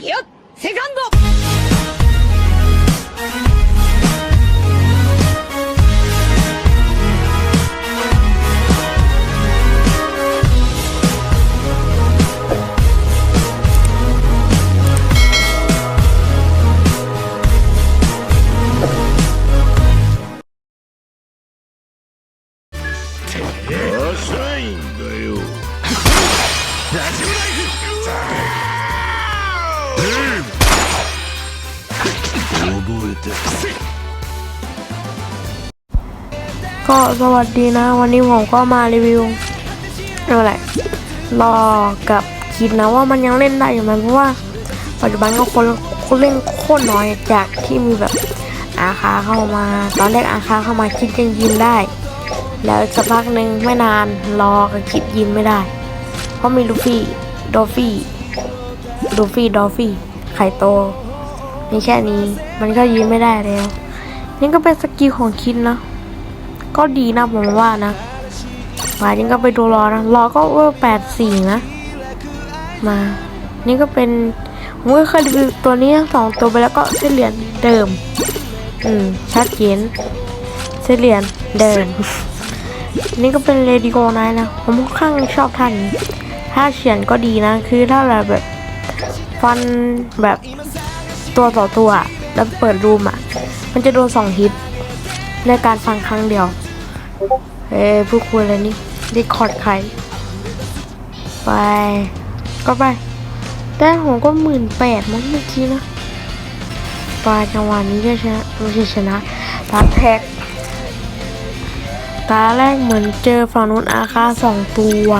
ギュッセカンド ก็สวัสดีนะ วันนี้ผมก็มารีวิวอะไรรอกับคิดนะว่ามันยังเล่นได้อยู่ไหมเพราะว่าปัจจุบันก็คนคนเล่นโคตรน้อยจากที่มีแบบอาคาเข้ามา ตอนแรกอาคาเข้ามาคิดยังยินได้ แล้วสักพักหนึ่งไม่นานรอกับคิดยินไม่ได้ เพราะมีลูฟี่ดอฟฟี่ลูฟี่ดอฟฟี่ไข่โตมีแค่นี้มันก็ยินไม่ได้แล้ว นี่ก็เป็นสกิลของคิดนะ ก็ดีนะผมว่านะหมายถึงก็ไปดูรอนะรอก็เวอร์แปดสี่นะ มา นี่ก็เป็นผมก็เคยรีวิวตัวนี้ทั้งสองตัวไปแล้วก็เส้นเหรียญเดิม อืมชัดเจนเส้นเหรียญเดิม นี่ก็เป็นเรดิโกไนนะ ผมค่อนข้างชอบท่านถ้าเขียนก็ดีนะ คือถ้าเราแบบฟันแบบตัวต่อตัวแล้วเปิดรูมอะ มันจะโดนสองฮิตในการฟังครั้งเดียว เอ้ยพูดคุยอะไรนี่ดีคอร์ดใครไป ก็ไป แต่ผมก็หมื่นแปดมั้งเมื่อกี้นะปลาจังหวะนี้ก็ชนะไม่ใช่ชนะตาแท็กตาแรกเหมือนเจอฝั่งนู้นอาคาสองตัว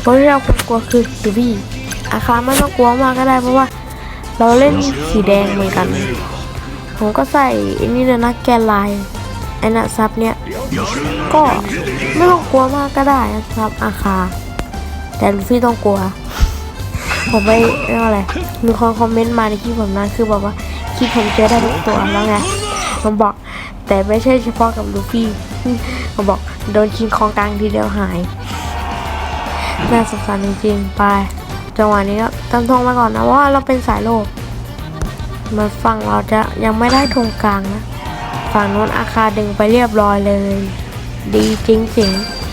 เพราะที่เราควรกลัวคือดูบี้อาคาไม่ต้องกลัวมากก็ได้เพราะว่า เราเล่นสีแดงเหมือนกัน ผมก็ใส่อันนี้เลยนะแกนลาย ไอ้นะซับเนี่ย ก็ไม่ต้องกลัวมากก็ได้นะครับอาคา แต่ลูฟี่ต้องกลัว ผมไปเรียกว่าอะไรมีคนคอมเมนต์มาในคลิปผมนะคือบอกว่าคลิปผมเจอได้ทุกตัวแล้วไงผมบอก แต่ไม่ใช่เฉพาะกับลูฟี่ผมบอกโดนคิงคองกลางทีเดียวหายน่าสงสารจริงๆไปจังหวะนี้ก็ตั้งทงมาก่อนนะว่าเราเป็นสายโลกมาฝั่งเราจะยังไม่ได้ธงกลางนะ ฝั่งโน้นอาคาดึงไปเรียบร้อยเลย ดีจริง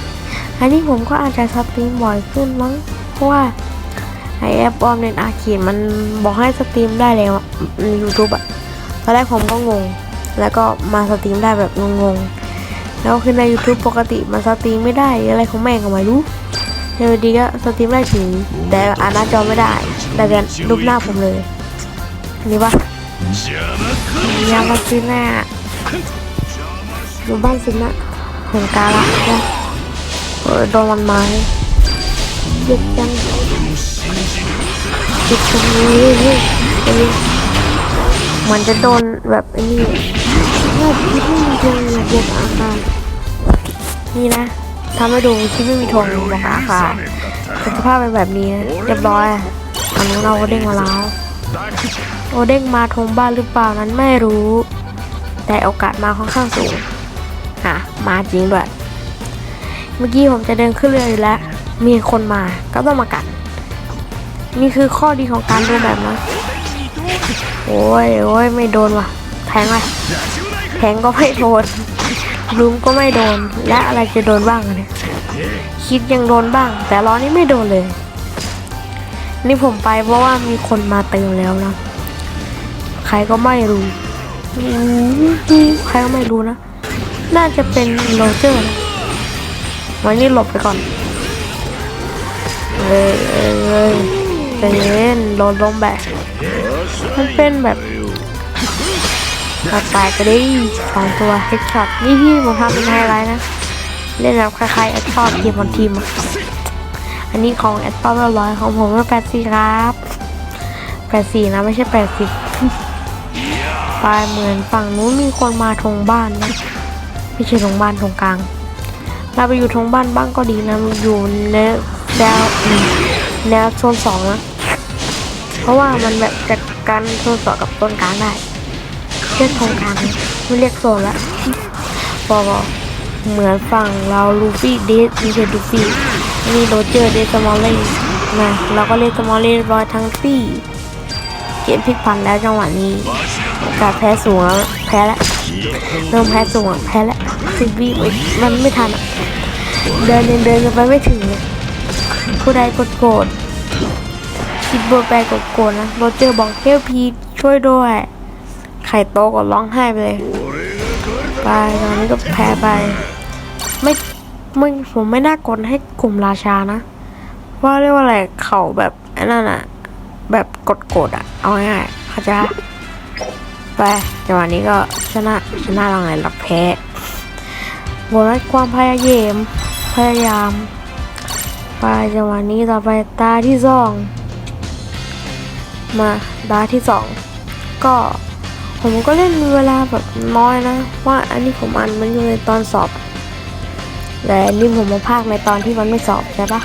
ๆ อันนี้ผมก็อาจจะสตรีมบ่อยขึ้นมั้ง เพราะว่าไอแอปออมเน็ตอาคีมันบอกให้สตรีมได้แล้วอะในยูทูบอะตอนแรกผมก็งง แล้วก็มาสตรีมได้แบบงงๆ แล้วคือใน YouTube ปกติมันสตรีมไม่ได้อะไรของแม่งก็ไม่รู้เดี๋ยวดีก็สตรีมได้ถึงแต่อ่านหน้าจอไม่ได้ แต่เป็นรูปหน้าผมเลยอันนี้ปะยามาซิน่า อยู่บ้านซิน่าเห็นกาละนะเออโดนมันไม้เด็กจังเด็กจังเลยเฮ้ยเหมือนจะโดนแบบไอ้นี่ว่าคิดไม่มีธงบวกอาคานี่นะทำให้ดูคิดไม่มีธงบวกอาคาแต่สภาพเป็นแบบนี้นะเรียบร้อยอันนี้เราก็เด้งมาแล้วโอเด้งมาทงบ้านหรือเปล่านั้นไม่รู้ แต่โอกาสมาค่อนข้างสูงอะมาจริงด้วย เมื่อกี้ผมจะเดินขึ้นเรืออยู่แล้ว มีคนมาก็ต้องมากัดนี่คือข้อดีของการเดินแบบนะโอ้ยโอ้ยไม่โดนว่ะ แทงว่ะแทงก็ไม่โดนลุมก็ไม่โดน และอะไรจะโดนบ้างเนี่ยคิดยังโดนบ้าง แต่ล้อนี้ไม่โดนเลย นี่ผมไปเพราะว่ามีคนมาเติมแล้วนะ ใครก็ไม่รู้ ใครก็ไม่รู้นะ น่าจะเป็นโรเจอร์นะวันนี้หลบไปก่อนเอ้ยเอ้ยเอ้ยใจเย็นโดนลงแบบ มันเป็นแบบตายกระดิ่งสองตัวเฮดช็อตนี่ที่ผมทำเป็นไฮไลท์นะ เล่นแบบคล้ายๆแอดพอร์ทีมของทีม อันนี้ของแอดพอร์ตร้อยของผมเป็นแปดสี่ครับแปดสี่นะไม่ใช่แปดสิบ ไปเหมือนฝั่งนู้นมีคนมาทงบ้านนะไม่ใช่ทงบ้านทงกลาง เราไปอยู่ทงบ้านบ้างก็ดีนะอยู่ในแนวแนวโซนสองนะเพราะว่ามันแบบจัดการโซนสองกับโซนกลางได้เรียกทงกลางไม่เรียกโซนละพอเหมือนฝั่งเราลูฟี่เดสไม่ใช่ลูฟี่นี่โรเจอร์เดสมอลเล่นะเราก็เล่นสมอลเล่ร้อยทั้งปี เกมพลิกพันแล้วจังหวะนี้กาสแพ้สูงแล้วแพ้แล้วเริ่มแพ้สูงแพ้แล้วสิบวิมันไม่ทันเดินเดินกันไปไม่ถึงผู้ใดกดโกรธคิดโบแปรกดโกรธนะโรเจอร์บอกเฮลพีช่วยด้วยไข่โตก็ร้องไห้ไปเลยไปตอนนี้ก็แพ้ไปไม่ไม่ผมไม่น่ากดให้กลุ่มราชานะว่าเรียกว่าอะไรเขาแบบไอ้นั่นอะ แบบกดๆอะเอาง่ายๆเขาใจะไปจังหวะนี้ก็ชนะชนะเราไงหลักแพ้โบนัสความพยายามพยายามไปจังหวะนี้ต่อไปตาที่สองมาตาที่สองก็ผมก็เล่นเวลาแบบน้อยนะว่าอันนี้ผมอ่านมันอยู่ในตอนสอบ แต่นี่ผมมาพากในตอนที่มันไม่สอบใช่ปะ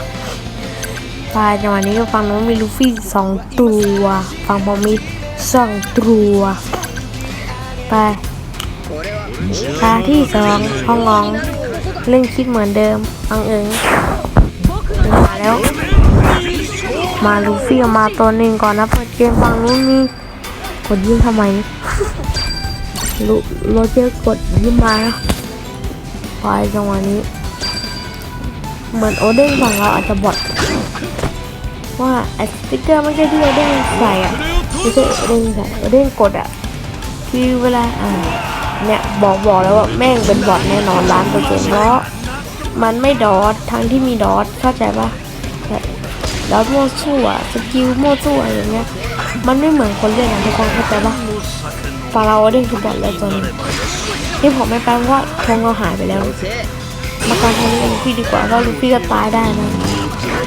ไปจังหวะนี้ก็ฟังน้องมีลูฟี่สองตัวฟังผมมีสองตัวไปตาที่สองห้องงองเล่นคิดเหมือนเดิมฟังเอิงมาแล้ว มาลูฟี่เอามาตัวหนึ่งก่อนนะเปิดเกมฟังนู้นมีกดยิ้มทำไมโรโรเจอร์กดยิ้มมานะไปจังหวะนี้ เหมือนโอเด้งฝั่งเราอาจจะบอด ว่าไอสติ๊กเกอร์ไม่ใช่ที่โอเด้งใส่อะไม่ใช่เด้งใส่โอเด้งกดอะคือเวลาอ่าเนี่ยบอกบอกแล้วว่าแม่งเป็นบอทแน่นอนล้านเปอร์เซ็นต์เพราะมันไม่ดอททั้งที่มีดอทเข้าใจปะดอทมั่วซั่วสกิลโมั่วซั่วอย่างเงี้ยมันไม่เหมือนคนเล่นอะทุกคนเข้าใจปะฟาเราโอเด้งคือบอทแล้วตอนนี้ที่ผมไม่แปลว่าธงเราหายไปแล้ว มาการทำลูฟี่ดีกว่าเพราะลูฟี่ก็ตายได้นะ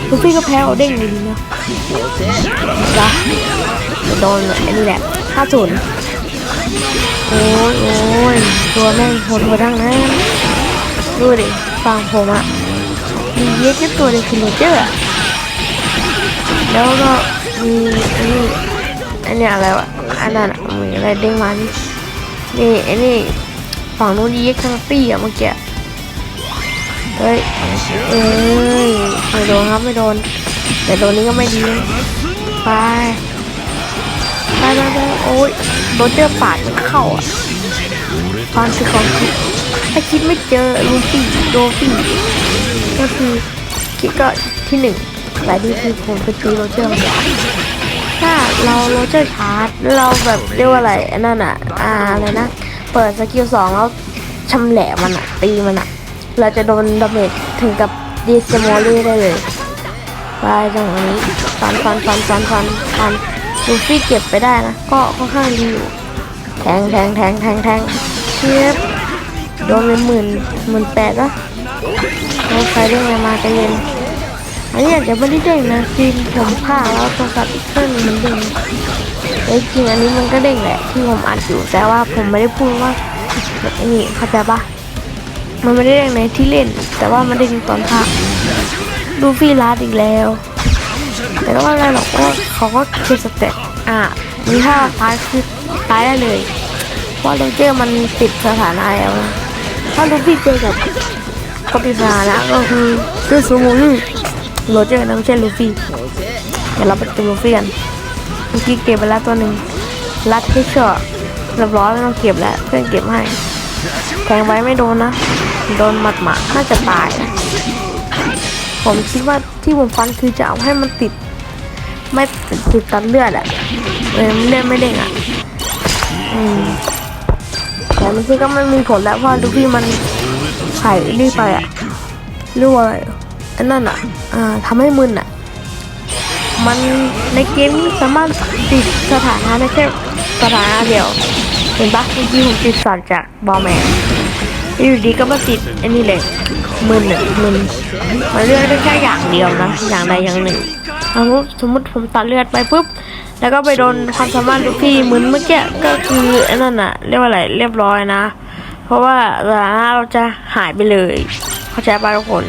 ลูฟี่ก็แพ้โอเด้งอยู่ดีนะจ้ะโดนไอ้นี่แหละห้าศูนย์โอ้ยโอ้ยตัวแม่งโหดหัวดังนั้นดูดิฟังผมอะมีเยอะแค่ตัวเดียวคือโรเจอร์แล้วก็มีอันนี้อันนี้อะไรวะอันนั้นอะมีอะไรเด้งมานี่นี่ไอ้นี่ฝั่งนู้นเยอะทั้งตี้อะเมื่อกี้ เฮ้ยเอ้ยไม่โดนครับไม่โดน แต่โดนนี้ก็ไม่ดีไปไปไปไปโอ้ยโดนเจอปาดมันเข้าอะความคือของคิดถ้าคิดไม่เจอลูฟี่โดฟี่ก็คือคิดก็ที่หนึ่งแต่นี่คือผมไปตีโรเจอร์มาถ้าเราโรเจอร์ชาร์จเราแบบเรียกว่าอะไรนนั่นอะอ่าอะไรนะ เปิดสกิลสองแล้วชำแหละมันอะตีมันอะ เราจะโดนดาเมจถึงกับดีสมอลลี่ได้เลยไปจังหวะนี้ฟันฟันฟันฟันฟันฟันลูฟี่เก็บไปได้นะ ก็ค่อนข้างดีอยู่แทงแทงแทงแทงแทงเชียบโดนเป็นหมื่นหมื่นแปดวะโอ้ใครเด้งอะไรมาใจเย็นอันนี้อาจจะไม่ได้เด้งนะคือผมผ้าแล้วโทรศัพท์อีกเครื่องมันเด้งแต่จริงอันนี้มันก็เด้งแหละที่ผมอัดอยู่แต่ว่าผมไม่ได้พูดว่าไอ้นี่เข้าใจปะ มันไม่ได้เด้งในที่เล่น แต่ว่ามันเด้งตอนพักดูฟี่ลาดอีกแล้ว แต่ก็ไม่เป็นไรหรอกเราะว่าเขาก็คือสเต็ปอะมีท่าพายคือตายได้เลยเพราะโรเจอร์มันติดสถานะแล้วถ้าลูฟี่เจอกับคนติดสถานะก็คือคือซูมูลี่โรเจอร์นะไม่ใช่ลูฟี่เดี๋ยวเราไปดูลูฟี่กันเมื่อกี้เก็บไปแล้วตัวหนึ่งลัดที่เชาะเรียบร้อยไม่ต้องเก็บแล้วเพื่อนเก็บให้แทงไว้ไม่โดนนะ โดนหมัดหมาน่าจะตายนะผมคิดว่าที่ผมฟันคือจะเอาให้มันติด ไม่ติดติดตันเลือดอะเออเลือดไม่เด้งอะอืมแต่ไม่ใช่ก็ไม่มีผลแล้วเพราะดูพี่มันไข่รีบไปอะรียกว่าอะไรอันนั่นอะอ่าทำให้มึนอะมันในเกมนี้สามารถติดสถานะได้แค่สถานะเดียว เห็นปะเมื่อกี้ผมติดสอนจากบอลแมน อยู่ดีก็มาติดอันนี้เลยมึนอะมึนมันเลือกได้แค่อย่างเดียวนะอย่างใดอย่างหนึ่งสมมติสมมติผมตัดเลือดไปปุ๊บแล้วก็ไปโดนความสามารถลูกพี่มึนเมื่อกี้ก็คือไอ้นั่นอะเรียกว่าอะไรเรียบร้อยนะ เพราะว่าสถานะเราจะหายไปเลยเข้าใจป่ะทุกคน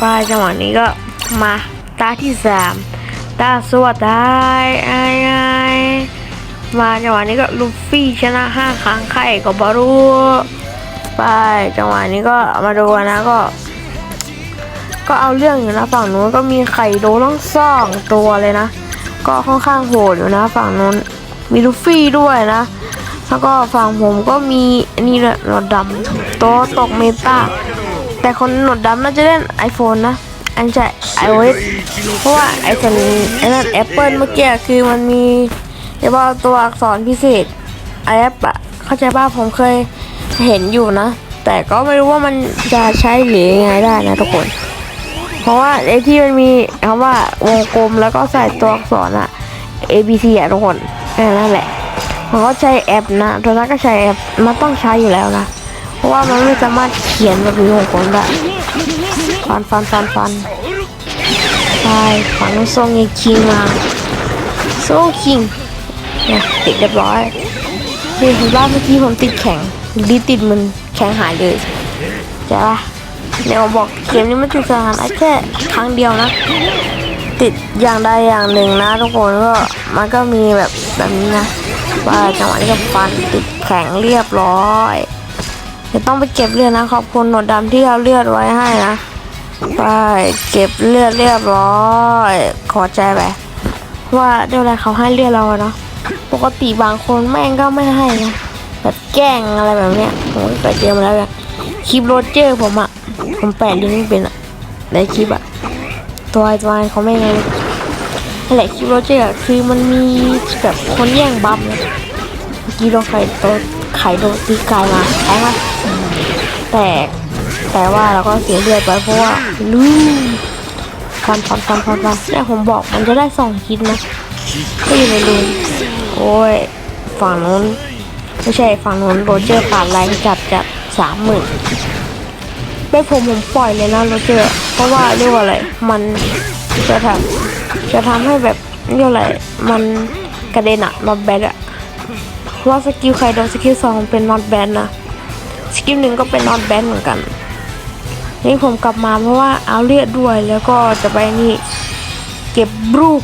ป้ายจังหวะนี้ก็มาตาที่สามตาสวัสดีไอ้ไอ้มาจังหวะนี้ก็ลูฟี่ชนะห้าครั้งใครก็บรู้ ไปจังหวะนี้ก็มาดูนะก็ ก็เอาเรื่องอยู่นะฝั่งนู้นก็มีไข่โดทั้งสองตัวเลยนะ ก็ค่อนข้างโหดอยู่นะฝั่งนู้นมีลูฟี่ด้วยนะ แล้วก็ฝั่งผมก็มีนี่แหละหนวดดำตัวตกเมตาแต่คนหนวดดำน่าจะเล่น iPhone นะอันใช่ iOS เอสเพราะว่าไอโฟนไอนั่น Apple เมื่อกี้คือมันมีเฉพาะตัวอักษรพิเศษไอแอปอะเข้าใจป่ะผมเคย เห็นอยู่นะ แต่ก็ไม่รู้ว่ามันจะใช้หรือยังไงได้นะทุกคน เพราะว่าไอที่มันมีคำว่าวงกลมแล้วก็ใส่ตัวอักษรอะ A B C อะทุกคนแค่นั้นแหละมันก็ใช้แอปนะตัวนั้นก็ใช้แอปมันต้องใช้อยู่แล้วนะเพราะว่ามันไม่สามารถเขียนแบบมีวงกลมได้ฟันฟันฟันฟันใช่ฝังทรงไอคิงมาโซคิงเนี่ยติดเรียบร้อยเห็นว่าเมื่อกี้ผมติดแข็ง ดีติดมันแข็งหายเลยใช่ปะเนี่ยผมบอกเกมนี้มันติดสถานะแค่ครั้งเดียวนะ ติดอย่างใดอย่างหนึ่งนะทุกคนก็มันก็มีแบบแบบนี้นะว่าจังหวะนี้ก็ฟันติดแข็งเรียบร้อยเดี๋ยวต้องไปเก็บเลือดนะขอบคุณหนวดดำที่เอาเลือดไว้ให้นะไปเก็บเลือดเรียบร้อยขอใจไปว่าเดี๋ยวอะไรเขาให้เลือดเราอะเนาะปกติบางคนแม่งก็ไม่ให้นะ แบบแกล้งอะไรแบบเนี้ยผมก็เคยเจอมาแล้วแบบคลิปโรเจอร์ผมอะผมแปะลิงก์เป็นอะในคลิปอะตัวไอ้ตัวไอ้เขาไม่ไงนั่นแหละคลิปโรเจอร์คือมันมีแบบคนแย่งบัมเนี่ยเมื่อกี้โดนไข่ตัวไข่โดนตีกายมาแทงมาแตกแต่ว่าเราก็เสียเลือดไปเพราะว่าลืมฟันฟันฟันฟันฟันเนี่ยผมบอกมันจะได้สองคิดนะก็อยู่ในรูมโอ้ยฝั่งนู้น ไม่ใช่ฝั่งนู้นโรเจอร์ปาดแรงจัดจัดสามหมื่นไม่ผมผมปล่อยเลยนะโรเจอร์เพราะว่าเรียกว่าอะไร มันจะทำจะทำให้แบบเรียกอะไรมันกระเด็นอะ not bad อะเพราะว่าสกิลใครโดนสกิลสองเป็น not bad นะสกิลหนึ่งก็เป็น not bad เหมือนกัน นี่ผมกลับมาเพราะว่าเอาเลือดด้วยแล้วก็จะไปนี่เก็บรูป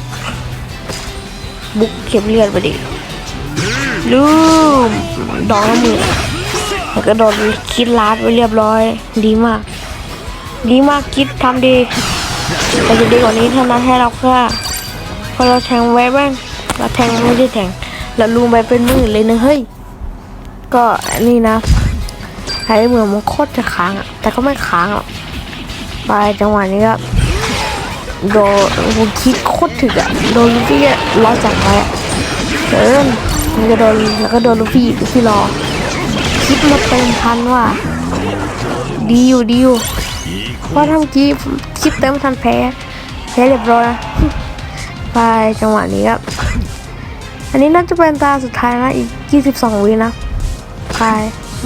บุกเก็บเลือดไปดิ ลืมดอกละหมื่นแล้วก็โดนคิดลาดไว้เรียบร้อย ดีมาก ดีมากคิดทำดีแต่จะดีกว่านี้เท่านั้นให้เราแค่พอเราแทงไว้บ้างเราแทงไม่ได้แทงเราลูมไปเป็นหมื่นเลยนะเฮ้ยก็นี่นะไอ้เหมือนมันโคตรจะค้างอะแต่ก็ไม่ค้างหรอกไปจังหวะนี้ก็โดนคิดโคตรถึกอะโดนลูฟี่อะรอจับไว้อะเดิน มันก็โดนแล้วก็โดนลูฟี่ลูฟี่รอคิดมาเต็มพันว่าดีอยู่ดีอยู่เพราะทำกี้คิดเต็มทันแพ้แพ้เรียบร้อยนะไปจังหวะนี้ครับ อันนี้น่าจะเป็นตาสุดท้ายนะอีก 22 วินะไป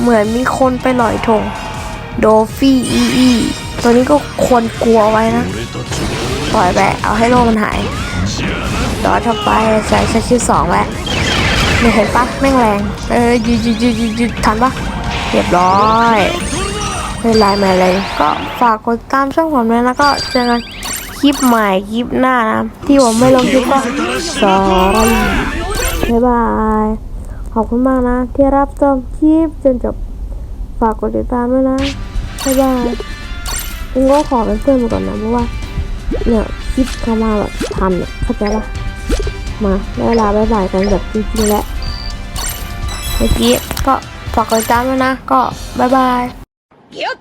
เหมือนมีคนไปหลอยธงโดฟี่อีอีตัวนี้ก็ควรกลัวไว้นะปล่อยไปเอาให้โลกมันหายดอทเข้าไปใส่ชั้นที่สองไว้ ไม่เห็นปะแม่งแรง เออยืดยืดยืดยืดยืดทันปะเรียบร้อยไม่เป็นไรไม่เป็นไรก็ฝากกดตามช่องผมด้วยแล้วก็เจอกันคลิปใหม่คลิปหน้านะ ที่ผมไม่ลงคลิปก็สอรี่บ๊ายบาย ขอบคุณมากนะ ที่รับชมคลิปจนจบ ฝากกดติดตามด้วยนะบ๊ายบายเองก็ขอเป็นเพื่อนมาก่อนนะเพราะว่าเนี่ยคลิปเข้ามาแบบทันเนี่ยเข้าใจปะ มาได้เวลาบายบายกันแบบจริงๆแล้วเมื่อกี้ก็ฝากกดติดตามแล้วนะ ก็บายบายเกียรติ